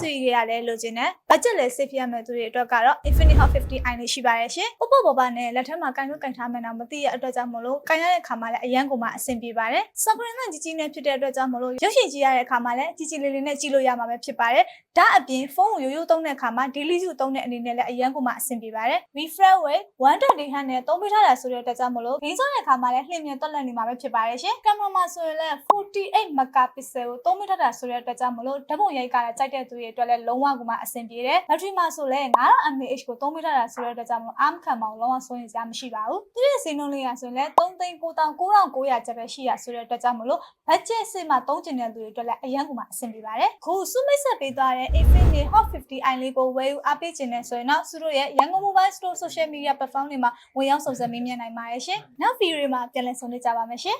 suite ရလည်းလိုချင်တယ် budget လည်း save ရမယ်သူတွေအတွက်ကတော့ Infinix Hot 50i လေးရှိပါတယ်ရှင်ပုတ်ပုတ်ပေါ်ပါနဲ့လက်ထက်မှာကန်လို့ကန်ထားမယ်တော့မသိရအတွက်ကြောင့်မလို့ကန်ရတဲ့ခါမှာလည်းအရန်ကိုမှအဆင်ပြေပါတယ် screen နဲ့ကြီးကြီးနဲ့ဖြစ်တဲ့အတွက်ကြောင့်မလို့ရုပ်ရှင်ကြည့်ရတဲ့အခါမှာလည်းကြီးကြီးလေးလေးနဲ့ကြည့်လို့ရမှာပဲဖြစ်ပါတယ်ဒါအပြင်ဖုန်းကိုရိုးရိုးသုံးတဲ့အခါမှာ daily use သုံးတဲ့အနေနဲ့လည်းအရန်ကိုမှအဆင်ပြေပါတယ် refresh rate 1.8 Hz နဲ့သုံးပေးထားတာဆိုတဲ့အတွက်ကြောင့်မလို့ဂိမ်းဆောင်တဲ့အခါမှာလည်းလျင်မြန်တက်လက်နေမှာပဲဖြစ်ပါတယ်ရှင်ကင်မရာမှာဆိုရင်လည်း48 megapixel ကိုသုံးပေးထားတာဆိုတဲ့အတွက်ကြောင့်မလို့ဓာတ်ပုံရိုက်ကလည်းကြိုက်တဲ့သူတွေအတွက်လည်းလုံးဝကိုမှအဆင်ပြေတယ်ဘက်ထရီမှာဆိုလည်း9000 mAh ကိုသုံးပေးထားတာဆိုတဲ့အတွက်ကြောင့်မလို့အားမခံပါဘူးလုံးဝစိုးရင်စရာမရှိပါဘူးသူရဲ့ဈေးနှုန်းလေးကဆိုရင်လည်း3,99,900ကျပ်ပဲရှိရဆိုတဲ့အတွက်ကြောင့်မလို့ budget စစ်မှာသုံးကျင်တဲ့သူတွေအတွက်လည်းအရန်ကိုမှအဆင်ပြေပါတယ်ခုစုမိတ်ဆက်ပေးသွားတဲ့ Infinix Hot 50i လေးကိုဝယ်ယူအားပေးခြင်းနဲ့ဆိုရင်တော့သူတို့ရဲ့ရန်ကုန် Mobile Store Social Media Platform တွေမှာဝင်ရောက်စုံစမ်းမေးမြန်းနိုင်ပါတယ်ရှင်နောက်ဗီဒီယိုတွေမှာပြန်လည်ဆုံတွေ့ကြပါမယ်ရှင်